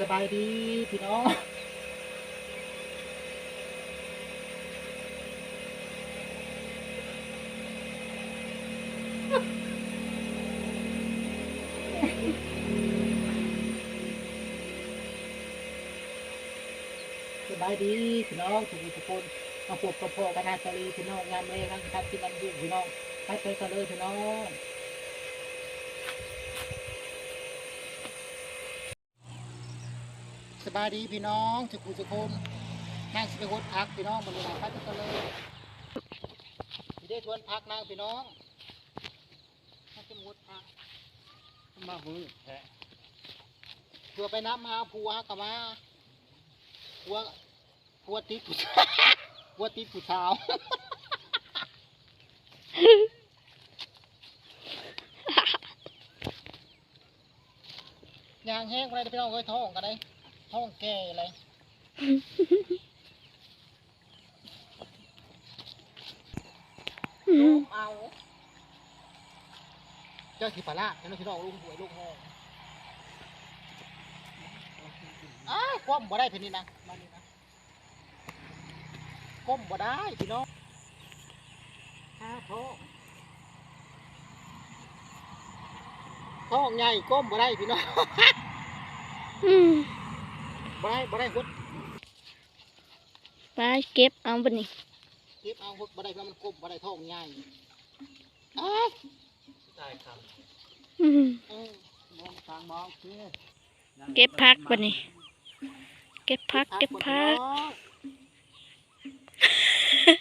สบายดีพี่น้องสบายดีพี่น้องทุกทุกคนมาพบกับพ่อกันนาตาลีพี่น้องงามเลยทั้งทัดที่มันอยู่พี่น้องไปไปกันเลยพี่น้อง สบายดีพี่น้องทุกทุกคนนั่งสิไปหดพักพี่น้องมันเลยไปกันเลยที่ได้ชวนพักนั่งพี่น้องนั่งจะหดพักมาหื้อแท้เพื่อไปน้ำมาผัวกับมาผัวผัวติดผู้ผัวติดผู้สาวยางแห้งอะไรพี่น้องเอ้ยท้องกันเล ยท้องแก่อะไรเอา เจ้าสิปลาละเจ้าพี่น้องลุงหวยลุงห้องอ้าวก้มบ่ได้เพียนี้นะมานี่นะก้มบ่ได้พี่น้องอ้าวท้องท้องใหญ่ก้มบ่ได้พี่น้องอืม บ่ได้บ่ได้หด ไปเก็บเอาบัดนี้ เก็บเอาหดบ่ได้เพราะมันก้มบ่ได้ท้องใหญ่อ้าว ตายค อืม เออมองทางมองคือ ำ เก็บพักบัดนี้ เก็บพักเก็บพัก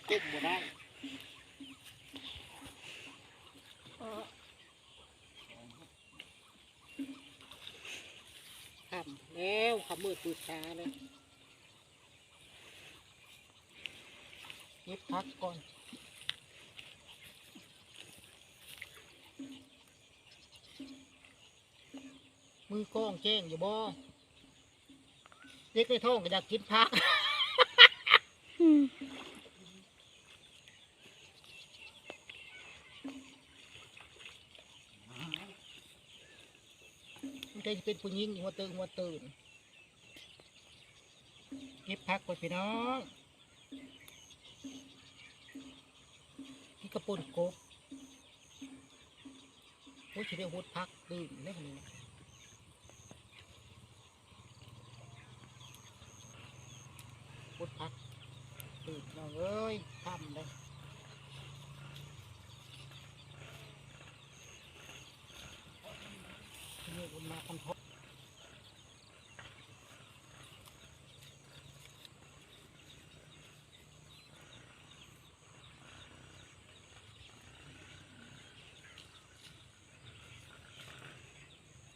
เก็บบ่ได้ แล้วขมืดปืดตาเลยเก็บพักก่อนมือกล้องแจ้งอยู่บ่เด็กในท้องก็อยากกินพัก อืมมันจเป็นผู้หญิงหัวตื่นหัวตื่นเก็บพักก่อนพี่น้องที่กระปุนกบโอ้ยสิได้หดพักตื่นได้ขนาดนี้หดพักตื่นน้องเอ้ยทำเลยนี่ มาทำทบ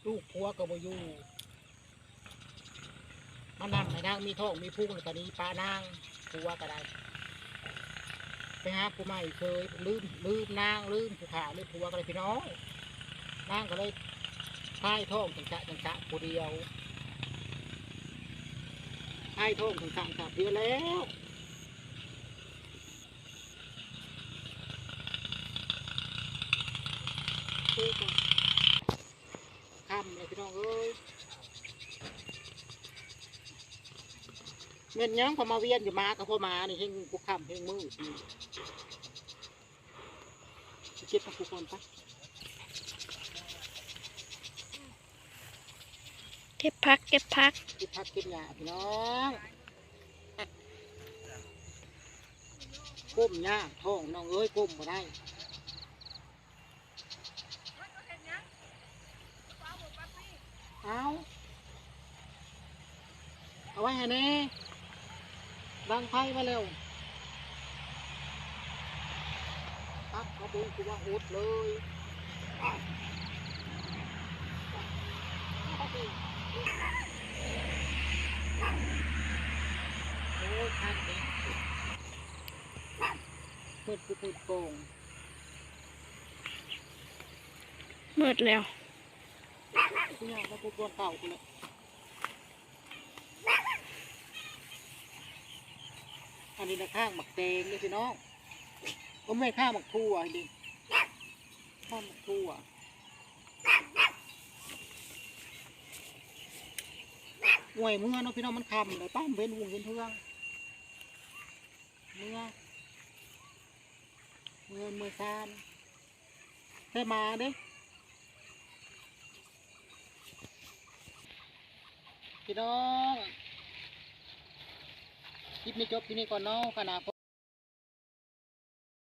ลูกผัวก็บ่อยู่มานั่งให้นางมีท้องมีพุ่งแล้วก็นี้ปลานางผัวก็ได้ไปหาผู้ใหม่เคยลืมลืมนางลืมผู้ขาลืมผัวก็เลยพี่น้องนางก็เลย ท้ายท้องถึงจะถึงจะผู้เดียวท้ายท้องถึงจะถึงจะเดียวแล้วคำเลยพี่น้องเอ้ยเงินยังพอมาเวียนอยู่มากับพ่อมานี่เฮงกุกคำเฮงมือนี่สิเก็บกับผู้คนปะ เก็บพักเก็บพักเก็บผักเก็บหญ้าพี่น้องก้มหญ้าท้องน้องเอ้ยก้มมาได้เอาเอาไว้ให้แน่ดังไฟมาเร็วตักกระบุงกูว่าหดเลยอะ โอ้ยคันเองเปิดปิดโป่งมืดแล้วกูอยากมากูตัวเก่ากูเลยอันนี้นะข้างหมักแดงเลยพี่น้องก็ไม่ข้างหมักทั่วดิข้างหมักทั่ว อวยเมื่อเนาะพี่น้องมันคำเลยป้ามเว้นวงเว้นเทืองเมื่อเมื่อเมื่อซานได้มาเด้พี่น้องคลิปนี้จบที่นี่ก่อนเนาะขนาด